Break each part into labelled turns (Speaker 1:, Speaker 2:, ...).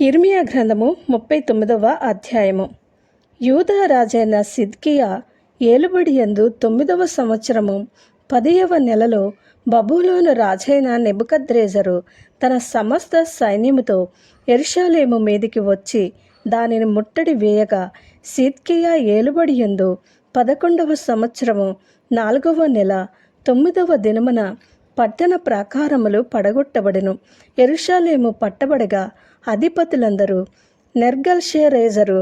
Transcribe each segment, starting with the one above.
Speaker 1: ఇర్మియా గ్రంథము ముప్పై తొమ్మిదవ అధ్యాయము. యూదా రాజైన సిద్కియా ఏలుబడి యందు తొమ్మిదవ సంవత్సరము పదియవ నెలలో బబులోను రాజైన నెబుకద్రేజరు తన సమస్త సైన్యముతో ఎరుషాలేము మీదికి వచ్చి దానిని ముట్టడి వేయగా సిద్కియా ఏలుబడి యందు పదకొండవ సంవత్సరము నాలుగవ నెల తొమ్మిదవ దినమున పట్టణ ప్రాకారములు పడగొట్టబడెను. ఎరుషాలేము పట్టబడగా అధిపతులందరూ. నెర్గల్షేరేజరు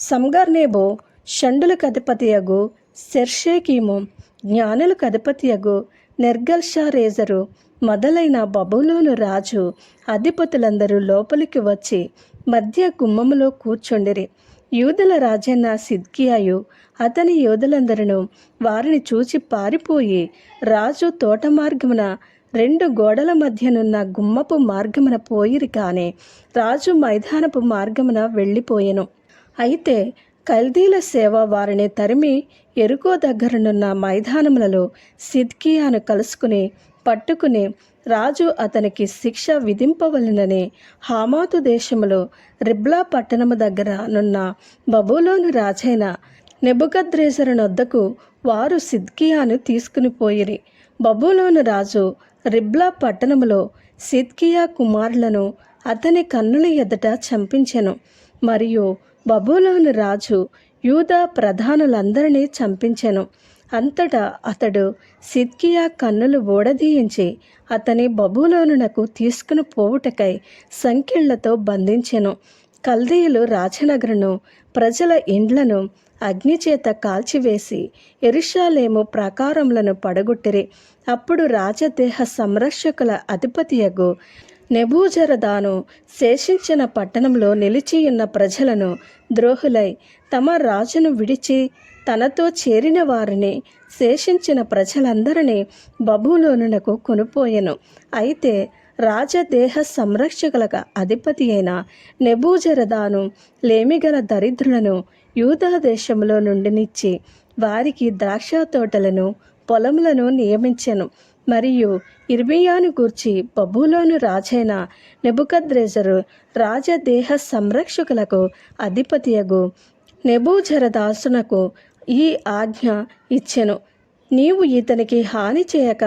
Speaker 1: సంగర్నేబో షండులకు అధిపతియగు సెర్షేకీము జ్ఞానులకు అధిపతియగు నెర్గల్షారేజరు మొదలైన బబులోను రాజు అధిపతులందరూ లోపలికి వచ్చి మధ్య గుమ్మములో కూర్చుండిరి. యూదుల రాజైన సిద్కియాయు అతని యోధులందరూ వారిని చూచి పారిపోయి రాజు తోట మార్గమున రెండు గోడల మధ్యనున్న గుమ్మపు మార్గమున పోయిరి కానే రాజు మైదానపు మార్గమున వెళ్ళిపోయెను. అయితే కల్దీల సేవ వారిని తరిమి ఎరుకో దగ్గరనున్న మైదానములలో సిద్కియాను కలుసుకుని పట్టుకుని రాజు అతనికి శిక్ష విధింపవలెనని హామాతు దేశములో రిబ్లా పట్టణము దగ్గర నున్న బబులోను రాజైన నెబుకద్రేసరునొద్దకు వారు సిద్కియాను తీసుకుని పోయిరి. బబులోను రాజు రిబ్లా పట్టణములో సిద్కియా కుమారులను అతని కన్నుల ఎదుట చంపించెను. మరియు బబులోని రాజు యూదా ప్రధానులందరినీ చంపించెను. అంతటా అతడు సిద్కియా కన్నులు ఓడదీయించి అతని బబులోనునకు తీసుకుని పోవుటకై సంఖ్యలతో బంధించెను. కల్దీయులు రాజనగరును ప్రజల ఇండ్లను అగ్నిచేత కాల్చివేసి ఎరుషాలేము ప్రాకారములను పడగొట్టిరి. అప్పుడు రాజదేహ సంరక్షకుల అధిపతియగు నెబూజరదాను శేషించిన పట్టణంలో నిలిచియున్న ప్రజలను ద్రోహులై తమ రాజును విడిచి తనతో చేరిన వారిని శేషించిన ప్రజలందరినీ బబులోనునకు కొనుపోయెను. అయితే రాజదేహ సంరక్షకులకు అధిపతి అయిన నెబూజరదాను లేమిగల దరిద్రులను యూదా దేశంలో నుండి నిచ్చి వారికి ద్రాక్ష తోటలను పొలములను నియమించెను. మరియు ఇర్మియాను గూర్చి బబులోను రాజైన నెబుకద్రేజరు రాజదేహ సంరక్షకులకు అధిపతియగు నెబూజరదాసునకు ఈ ఆజ్ఞ ఇచ్చెను. నీవు ఇతనికి హాని చేయక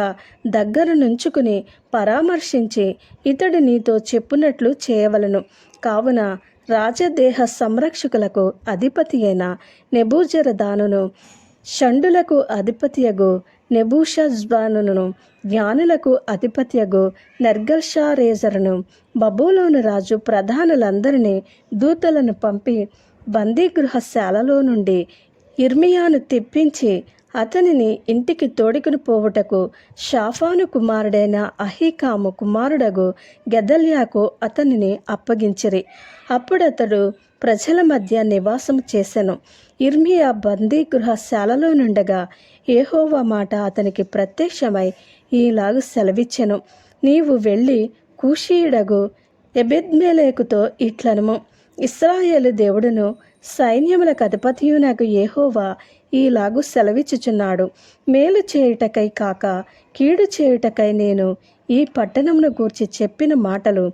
Speaker 1: దగ్గర నుంచుకుని పరామర్శించి ఇతడు నీతో చెప్పునట్లు చేయవలను. కావున రాజదేహ సంరక్షకులకు అధిపతి అయిన నెబూజరదానును షండులకు అధిపతియగు నెబూషజ్బానును జ్ఞానులకు అధిపత్యగు నెర్గల్షారేజరును బబులోను రాజు ప్రధానులందరినీ దూతలను పంపి బందీగృహశాలలో నుండి ఇర్మియాను తెప్పించి అతనిని ఇంటికి తోడుకుని పోవుటకు షాఫాను కుమారుడైన అహీకాము కుమారుడగు గెదల్యాకు అతనిని అప్పగించిరి. అప్పుడతడు ప్రజల మధ్య నివాసం చేసెను. ఇర్మియా బందీ గృహశాలలో నుండగా ఏహోవా మాట అతనికి ప్రత్యక్షమై ఈలాగు సెలవిచ్చెను. నీవు వెళ్ళి కూషీయుడగు ఎబెద్మేలేకుతో ఇట్లనము. ఇస్రాయేలు దేవుడును సైన్యములకు అధిపతియు నాకు ఏహోవా ఈలాగు సెలవిచ్చుచున్నాడు. మేలు చేయుటకై కాక కీడు చేయుటకై నేను ఈ పట్టణమును గూర్చి చెప్పిన మాటలు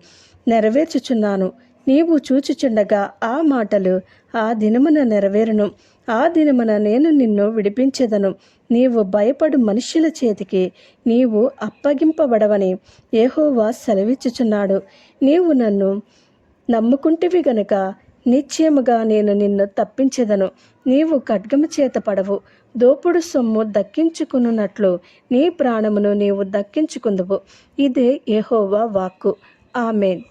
Speaker 1: నెరవేర్చుచున్నాను. నీవు చూచుచుండగా ఆ మాటలు ఆ దినమున నెరవేరును. ఆ దినమున నేను నిన్ను విడిపించెదను. నీవు భయపడు మనుష్యుల చేతికి నీవు అప్పగింపబడవని ఏహోవా సెలవిచ్చుచున్నాడు. నీవు నన్ను నమ్ముకుంటివి గనక నిశ్చయముగా నేను నిన్ను తప్పించెదను. నీవు ఖడ్గము చేత పడవు. దోపుడు సొమ్ము దక్కించుకున్నట్లు నీ ప్రాణమును నీవు దక్కించుకుందువు. ఇదే ఏహోవా వాక్కు. ఆమెన్.